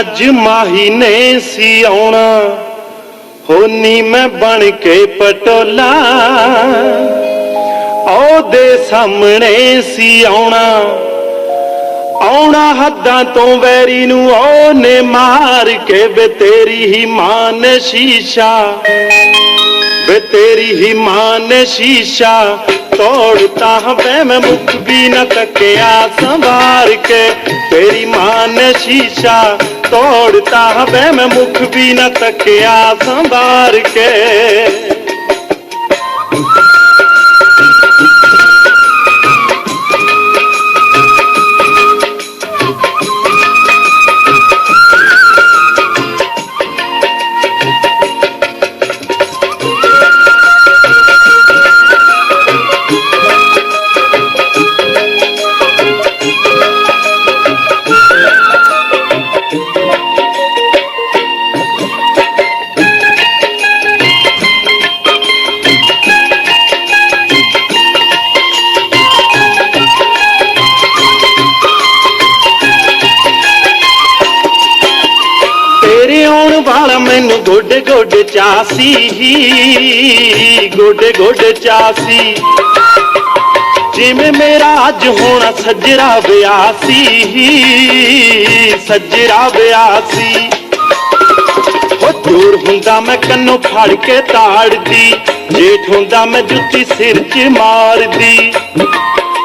ਅੱਜ ਮਾਹੀ ਨੇ ਸੀ ਆਉਣਾ। ਹੋਨੀ ਮੈਂ ਬਣ ਕੇ ਪਟੋਲਾ। ਉਹਦੇ ਸਾਹਮਣੇ ਸੀ ਆਉਣਾ। ਆਉਣਾ ਹੱਦਾਂ ਤੋਂ ਵੈਰੀ ਨੂੰ ਉਹਨੇ ਮਾਰ ਕੇ, ਵੇ ਤੇਰੀ ਹੀ ਮਾਂ ਨੇ ਸ਼ੀਸ਼ਾ। ਵੇ ਤੇਰੀ ਹੀ ਮਾਂ ਨੇ ਸ਼ੀਸ਼ਾ। ਤੋੜਤਾ ਵੇ ਮੈਂ ਮੁਖ ਵੀ ਨਾ ਤੱਕਿਆ ਸੰਭਾਰ ਕੇ, ਤੇਰੀ ਮਾਂ ਨੇ ਸ਼ੀਸ਼ਾ। ਤੋੜਤਾ ਵੇ ਮੈਂ ਮੁਖ ਵੀ ਨਾ ਤੱਕਿਆ ਸੰਭਾਰ ਕੇ। ਗੋਡੇ ਚਾਸੀ ਗੋਡੇ ਗੋਡੇ ਚਾਸੀ। ਜਿਵੇਂ ਮੇਰਾ ਅੱਜ ਹੋਣਾ ਸੱਜਰਾ ਵਿਆਸੀ ਸੱਜਰਾ ਵਿਆਸੀ। ਉਹ ਦੂਰ ਹੁੰਦਾ ਮੈਂ ਕੰਨੋਂ ਫੜ ਕੇ ਤਾੜਦੀ, ਜੇਠ ਹੁੰਦਾ ਮੈਂ ਜੁੱਤੀ ਸਿਰ 'ਚ ਮਾਰਦੀ।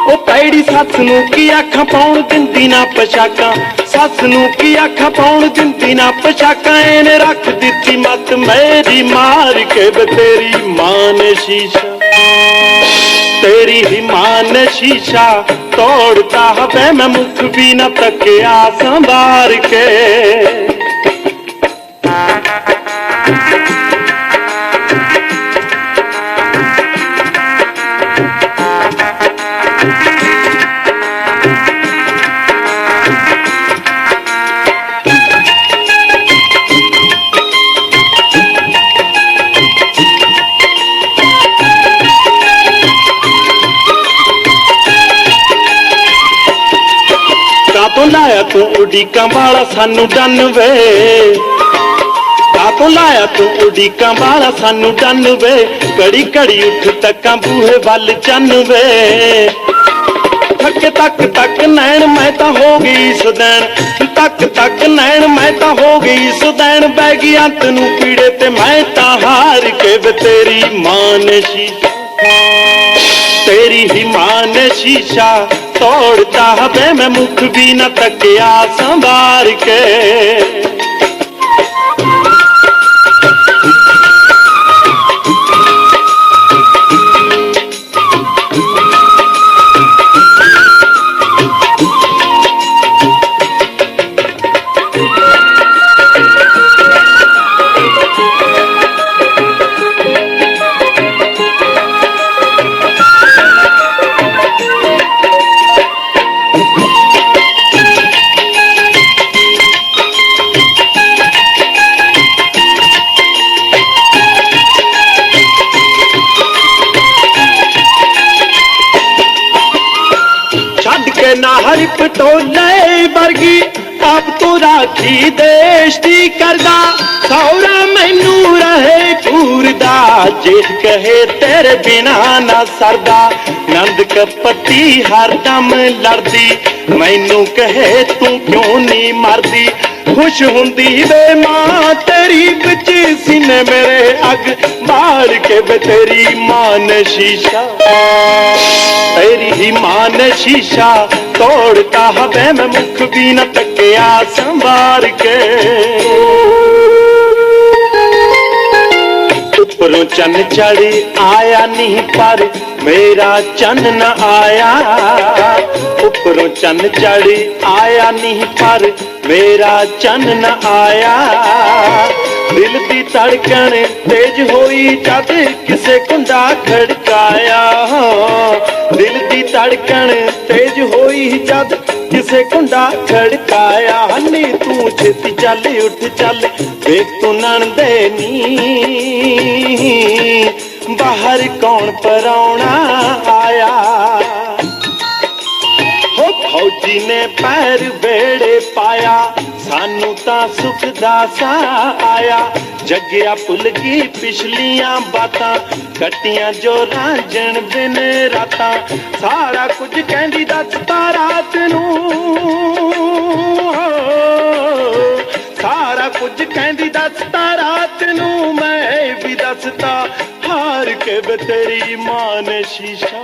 ਉਹ ਪੈੜੀ ਸੱਸ ਨੂੰ ਕੀ ਅੱਖਾਂ ਪਾਉਣ ਦਿੰਦੀ ਨਾ ਪਛਾਕਾਂ? ਸੱਸ ਨੂੰ ਕੀ ਅੱਖਾਂ ਪਾਉਣ ਦਿੰਦੀ ਨਾ ਪਛਾਕਾਂ? ਇਹਨੇ ਰੱਖ ਦਿੱਤੀ ਮੱਤ ਮੇਰੀ ਮਾਰ ਕੇ ਵੇ ਤੇਰੀ ਮਾਂ ਨੇ ਸ਼ੀਸ਼ਾ। ਤੇਰੀ ਹੀ ਮਾਂ ਨੇ ਸ਼ੀਸ਼ਾ ਤੋੜਤਾ ਹਵੇ ਮੈਂ ਮੁਖ ਵੀ ਨਾ ਤੱਕਿਆ ਸੰਭਾਰ ਕੇ। ਕਾਤੋਂ ਲਾਇਆ ਤੂੰ ਉਡੀਕਾਂ ਵਾਲਾ ਸਾਨੂੰ 99 ਕਾਤੋਂ ਲਾਇਆ ਤੂੰ ਉਡੀਕਾਂ ਵਾਲਾ ਸਾਨੂੰ 99 ਕੜੀ ਕੜੀ ਉੱਠ ਤੱਕਾਂ ਬੂਹੇ ਵੱਲ ਚੰਨਵੇ ਥੱਕ ਤੱਕ ਤੱਕ ਨੈਣ ਮੈਂ ਤਾਂ ਹੋ ਗਈ ਸੁਦੈਣ। ਤੱਕ ਤੱਕ ਨੈਣ ਮੈਂ ਤਾਂ ਹੋ ਗਈ ਸੁਦੈਣ। ਬਹਿ ਗਈ ਅੰਤ ਨੂੰ ਪੀੜੇ ਤੇ ਮੈਂ ਤਾਂ ਹਾਰ ਕੇ ਵੇ ਤੇਰੀ ਮਾਂ ਸ਼ੀਸ਼ਾ। ਤੇਰੀ ਹੀ ਮਾਂ ਨੇ ਸ਼ੀਸ਼ਾ ਤੋੜਤਾ ਹਵੇ ਮੈਂ ਮੁਖ ਵੀ ਨਾ ਤੱਕਿਆ ਸੰਭਾਰ ਕੇ। ਵਰਗੀ ਆਪ ਰਾਖੀ ਦੇਸ਼ ਦੀ ਕਰਦਾ। ਸੌਰਾ ਮੈਨੂੰ ਰਹੇ ਪੂਰਦਾ ਜੇ ਕਹੇ ਤੇਰੇ ਬਿਨਾ ਨਾ ਸਰਦਾ। ਨੰਦ ਕਪਤੀ ਹਰਦਮ ਲੜਦੀ ਮੈਨੂੰ ਕਹੇ ਤੂੰ ਕਿਉਂ ਨਹੀਂ ਮਰਦੀ? ਖੁਸ਼ ਹੁੰਦੀ ਵੇ ਮਾਂ, ਤੇਰੀ ਵਿੱਚ ਸੀਨੇ ਮੇਰੇ ਅੱਗ। ਮਾਰ ਕੇ ਵੇ ਤੇਰੀ ਮਾਂ ਨੇ ਸ਼ੀਸ਼ਾ। ਤੇਰੀ ਹੀ ਮਾਂ ਨੇ ਸ਼ੀਸ਼ਾ। ਤੋੜਤਾ ਹਵੇ ਮੈਂ ਮੁਖ ਵੀ ਨਾ ਤੱਕਿਆ ਸੰਭਾਰ ਕੇ। ਉੱਪਰੋਂ ਚੰਨ ਚੜੀ ਆਇਆ ਨਹੀਂ ਪਰ ਮੇਰਾ ਚੰਨ ਨਾ ਆਇਆ। ਉੱਪਰੋਂ ਚੰਨ ਚੜੀ ਆਇਆ ਨਹੀਂ ਪਰ ਮੇਰਾ ਚੰਨ ਨਾ ਆਇਆ। ਦਿਲ ਦੀ ਧੜਕਣ ਤੇਜ ਹੋਈ ਜਦ ਕਿਸੇ ਕੁੰਡਾ ਖੜਕਾਇਆ। ਦਿਲ ਦੀ ਧੜਕਣ ਤੇਜ ਹੋਈ ਜਦ ਕਿਸੇ ਕੁੰਡਾ ਖੜਕਾਇਆ। ਛੇਤੀ ਚੱਲ, ਉੱਠ ਚੱਲ, ਵੇਖ ਤੂੰ ਨਣਦੇ ਨੀ। ਬਾਹਰ ਕੌਣ ਪਰਾਉਣਾ ਆਇਆ? ਹੋ ਫੌਜੀ ਨੇ ਪੈਰ ਵੇੜੇ ਪਾਇਆ, ਸਾਨੂੰ ਤਾਂ ਸੁਖ ਦਾ ਸਾ ਆਇਆ। ਜੱਗਿਆ ਭੁੱਲ ਗਈ ਪਿਛਲੀਆਂ ਬਾਤਾਂ, ਕੱਟੀਆਂ ਜੋ ਰਾਂਝਣ ਦਿਨ ਰਾਤਾਂ। ਸਾਰਾ ਕੁਝ ਕਹਿੰਦੀ ਦੱਸ ਤਾਰਾ ਤੈਨੂੰ ਤੈਨੂੰ ਮੈਂ ਵੀ ਦੱਸਦਾ ਹਾਰ ਕੇ ਬਤੇਰੀ ਮਾਂ ਨੇ ਸ਼ੀਸ਼ਾ।